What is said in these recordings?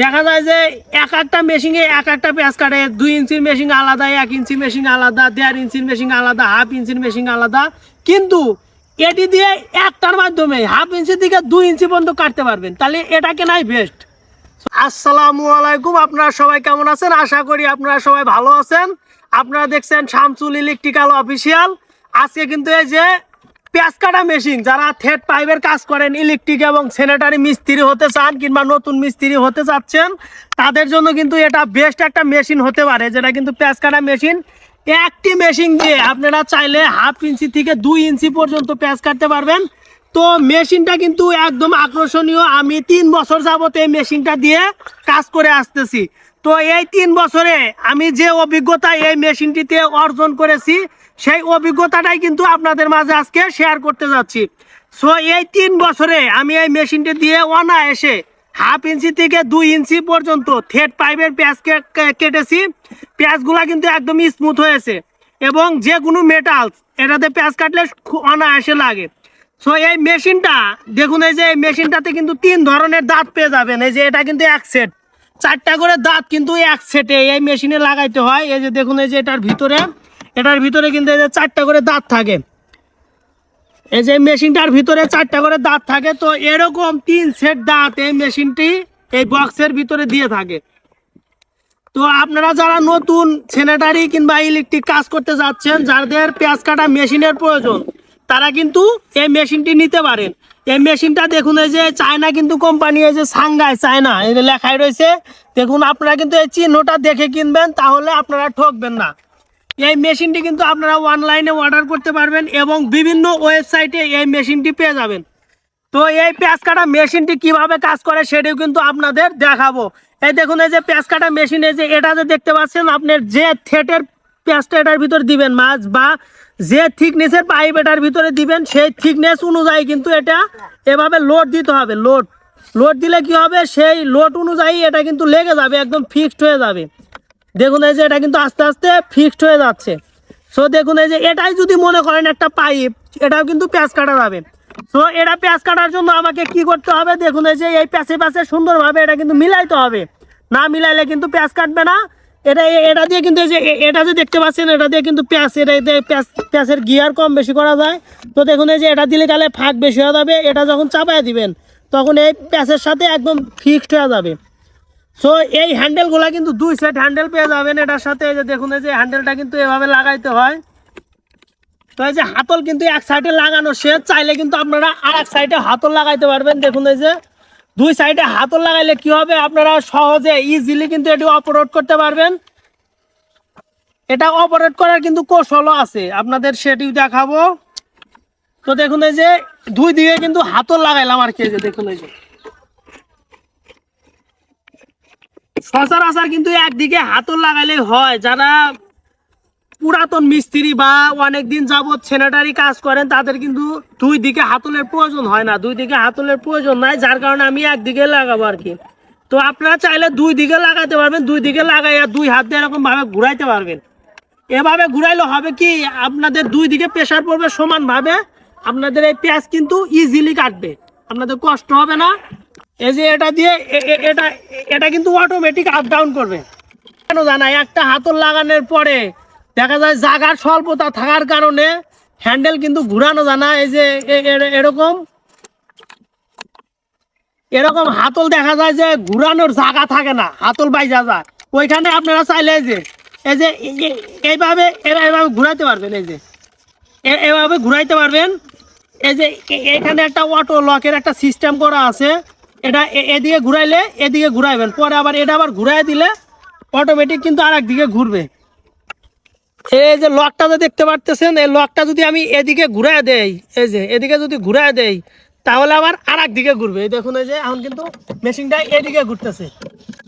দেখা যায় যে এক একটা মেশিনে এক একটা পেঁয়াজ কাটে। দুই ইঞ্চির মেশিন আলাদা, এক ইঞ্চি মেশিন আলাদা, দেড় ইঞ্চির মেশিন আলাদা হাফ ইঞ্চির মেশিন আলাদা। কিন্তু এটি দিয়ে একটার মাধ্যমে হাফ ইঞ্চি থেকে দুই ইঞ্চি পর্যন্ত কাটতে পারবেন। তাহলে এটা কেনাই বেস্ট আসসালামু আলাইকুম, আপনারা সবাই কেমন আছেন? আশা করি আপনারা সবাই ভালো আছেন। আপনারা দেখছেন শামসুল ইলেকট্রিক্যাল অফিসিয়াল। আজকে কিন্তু এই যে পেঁয়াজ কাটা মেশিন, যারা থেট পাইপের কাজ করেন, ইলেকট্রিক এবং স্যানিটারি মিস্ত্রি হতে চান কিংবা নতুন মিস্ত্রি হতে চাচ্ছেন, তাদের জন্য কিন্তু এটা বেস্ট একটা মেশিন হতে পারে, যেটা কিন্তু পেঁয়াজ কাটা মেশিন। একটি মেশিন দিয়ে আপনারা চাইলে হাফ ইঞ্চি থেকে দুই ইঞ্চি পর্যন্ত পেঁয়াজ কাটতে পারবেন। তো মেশিনটা কিন্তু একদম আকর্ষণীয়। আমি তিন বছর যাবত এই মেশিনটা দিয়ে কাজ করে আসতেছি। তো এই তিন বছরে আমি যে অভিজ্ঞতা এই মেশিনটিতে অর্জন করেছি, সেই অভিজ্ঞতাটাই কিন্তু আপনাদের মাঝে আজকে শেয়ার করতে যাচ্ছি। সো এই তিন বছরে আমি এই মেশিনটি দিয়ে অনায়াসে হাফ ইঞ্চি থেকে দুই ইঞ্চি পর্যন্ত থেট পাইপের কে- কেটেছি। পেঁয়াজগুলা কিন্তু একদম স্মুথ হয়েছে এবং যে কোনো মেটাল এটাতে পেঁয়াজ কাটলে অনায়াসে লাগে। সো এই মেশিনটা, দেখুন এই যে এই মেশিনটাতে কিন্তু তিন ধরনের দাঁত পেয়ে যাবেন। এই যে এটা কিন্তু এক সেট চারটা করে দাঁত কিন্তু এক সেটে এই মেশিনে লাগাইতে হয়। এই যে দেখুন, এই যে এটার ভিতরে এটার ভিতরে কিন্তু এই যে চারটা করে দাঁত থাকে। এই যে মেশিনটার ভিতরে চারটা করে দাঁত থাকে, তো এরকম তিন সেট দাঁত এই মেশিনটি এই বক্সের ভিতরে দিয়ে থাকে। তো আপনারা যারা নতুন স্যানিটারি কিংবা ইলেকট্রিক কাজ করতে যাচ্ছেন, যাদের পেঁয়াজ কাটা মেশিনের প্রয়োজন তারা কিন্তু এই মেশিনটি নিতে পারেন। এই মেশিনটা দেখুন, এই যে চায়না কিন্তু কোম্পানি, এই যে সাংঘাই চায়না, এই যে লেখাই রয়েছে। দেখুন, আপনারা কিন্তু এই চিহ্নটা দেখে কিনবেন, তাহলে আপনারা ঠকবেন না। এই মেশিনটি কিন্তু আপনারা অনলাইনে অর্ডার করতে পারবেন এবং বিভিন্ন ওয়েবসাইটে এই মেশিনটি পেয়ে যাবেন। তো এই পেঁয়াজ কাটা মেশিনটি কীভাবে কাজ করে সেটিও কিন্তু আপনাদের দেখাবো। এই দেখুন, এই যে পেঁয়াজ কাটা মেশিন, এই যে এটা যে দেখতে পাচ্ছেন, আপনার যে থেটের পেঁয়াজটা এটার ভিতরে দিবেন, মাছ বা যে থিকনেসের পাইপ এটার ভিতরে দিবেন, সেই থিকনেস অনুযায়ী কিন্তু এটা এভাবে লোড দিতে হবে লোড লোড দিলে কি হবে? সেই লোড অনুযায়ী এটা কিন্তু লেগে যাবে, একদম ফিক্সড হয়ে যাবে। দেখুন এই যে এটা কিন্তু আস্তে আস্তে ফিক্সড হয়ে যাচ্ছে। সো দেখুন এই যে এটাই যদি মনে করেন একটা পাইপ, এটাও কিন্তু পেঁয়াজ কাটা যাবে। সো এটা পেঁয়াজ কাটার জন্য আমাকে কি করতে হবে? দেখুন এই যে এই প্যাঁচে প্যাঁচে সুন্দরভাবে এটা কিন্তু মিলাইতে হবে। না মিলাইলে কিন্তু পেঁয়াজ কাটবে না। এটা এটা দিয়ে কিন্তু যে এটা যে দেখতে পাচ্ছেন, এটা দিয়ে কিন্তু পেঁয়াজ এটা দিয়ে পেঁয়াজ পেঁয়াজের গিয়ার কম বেশি করা যায়। তো দেখুন এই যে এটা দিলে তাহলে ফাঁক বেশি হয়ে যাবে, এটা যখন চাপায় দিবেন, তখন এই পেঁয়াজের সাথে একদম ফিক্সড হয়ে যাবে। সো এই হ্যান্ডেলগুলো কিন্তু দুই সেট হ্যান্ডেল পেয়ে যাবেন, এটার সাথে এই যে দেখুন এই যে হ্যান্ডেলটা কিন্তু এভাবে লাগাইতে হয়। তো এই যে হাতল কিন্তু এক সাইডে লাগানো, সে চাইলে কিন্তু আপনারা আর এক সাইডে হাতল লাগাইতে পারবেন। দেখুন এই যে দুই সাইডে হাতল লাগাইলে কি হবে? আপনারা সহজে ইজিলি কিন্তু এটি অপারেট করতে পারবেন। এটা অপারেট করার কিন্তু কৌশলও আছে। আপনাদের সেটিও দেখাবো। তো দেখুন এই যে, দুই দিকে কিন্তু হাতল লাগাইলাম আর কি যে দেখুন এই যে। সচরাচর কিন্তু একদিকে হাতল লাগাইলে হয়। যারা পুরাতন মিস্ত্রি বা অনেক দিন যাবৎ সেনেটারি কাজ করেন, তাদের কিন্তু দুই দিকে হাতলের প্রয়োজন হয় না। দুই দিকে হাতলের প্রয়োজন নাই, যার কারণে আমি একদিকে লাগাবো আর কি। তো আপনারা চাইলে দুই দিকে লাগাতে পারবেন, দুই দিকে লাগাইয়া দুই হাত দিয়ে এরকম ভাবে ঘুরাইতে পারবেন। এভাবে ঘুরাইলে হবে কি, আপনাদের দুই দিকে প্রেশার পড়বে সমানভাবে, আপনাদের এই পেঁয়াজ কিন্তু ইজিলি কাটবে, আপনাদের কষ্ট হবে না। এই যে এটা দিয়ে এটা এটা কিন্তু অটোমেটিক আপ ডাউন করবে। কেন জানা একটা হাতল লাগানোর পরে দেখা যায় জাগার স্বল্পতা থাকার কারণে হ্যান্ডেল কিন্তু ঘুরানো জানা এই যে এরকম এরকম হাতল দেখা যায় যে ঘুরানোর জায়গা থাকে না, হাতল বাইজা যায়। ওইখানে আপনারা চাইলে যে, এই যে এই- এই- এইভাবে এরা এভাবে ঘুরাইতে পারবেন, এই যে এভাবে ঘুরাইতে পারবেন। এই যে এখানে একটা অটো লকের একটা সিস্টেম করা আছে। এটা এদিকে ঘুরাইলে এদিকে ঘুরাইবেন, পরে আবার এটা আবার ঘুরাই দিলে অটোমেটিক কিন্তু আর একদিকে ঘুরবে। এই যে লকটা যে দেখতে পারতেছেন, এই লকটা যদি আমি এদিকে ঘুরায় দেই, এই যে এদিকে যদি ঘুরায় দেই, তাহলে আবার আর দিকে ঘুরবে। এই দেখুন, এই যে এখন কিন্তু মেশিনটা এদিকে ঘুরতেছে।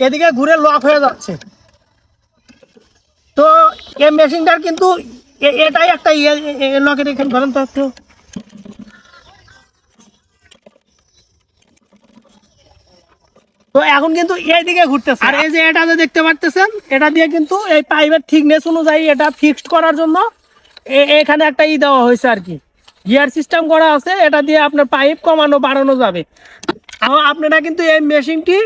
এদিকে ঘুরে লক হয়ে যাচ্ছে। তো এই মেশিনটার কিন্তু এটাই একটা ইয়ে লকের এখানে, ধরেন তো তো এখন কিন্তু এইদিকে ঘুরতেছে। আর এই যে এটা যে দেখতে পারতেছেন, এটা দিয়ে কিন্তু এই পাইপের থিকনেস অনুযায়ী এটা ফিক্সড করার জন্য এখানে একটা ই দেওয়া হয়েছে আর কি। গিয়ার সিস্টেম করা আছে, এটা দিয়ে আপনার পাইপ কমানো, বাড়ানো যাবে। আপনারা কিন্তু এই মেশিনটি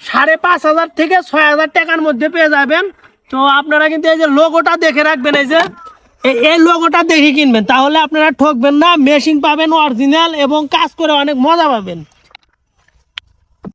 সাড়ে পাঁচ হাজার থেকে ছয় হাজার টাকার মধ্যে পেয়ে যাবেন। তো আপনারা কিন্তু এই যে লোগোটা দেখে রাখবেন, এই যে এই লোগোটা দেখে কিনবেন। তাহলে আপনারা ঠকবেন না মেশিন পাবেন অরিজিনাল এবং কাজ করে অনেক মজা পাবেন।